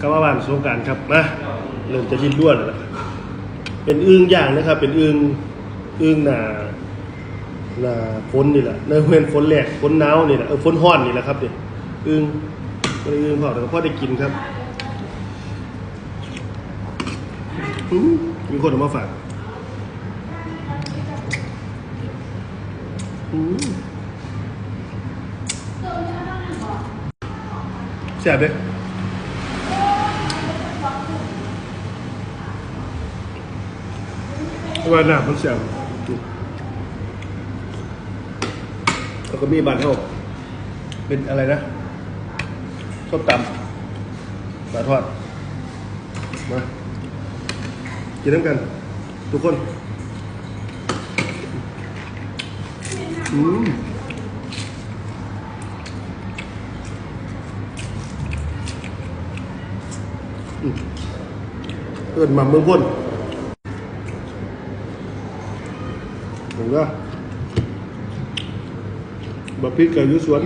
กรรมบานสงการครับมาเริ่มจะดิ้นด้วนแล้วล่ะเป็นอึ้งอย่างนะครับ เป็นอึ้งอึ้งหนาหนาฝนนี่แหละในเวนฝนแหลกฝนหนาวนี่แหละเออฝนห้อนนี่แหละครับเนี่ยอึ้งไม่ได้อึ้งพอแต่ก็พอได้กินครับอื้อมีคนเอามาฝากอื้อแซ่บเลย ว่าหน้ามันเสียงแล้วก็มีบานเท่าเป็นอะไรนะส้มตำปลาทอด มากินน้ำกัน ทุกคน อืมอืมเอินมาเมืองพ้น ผมก็บะพริกกับยูสวน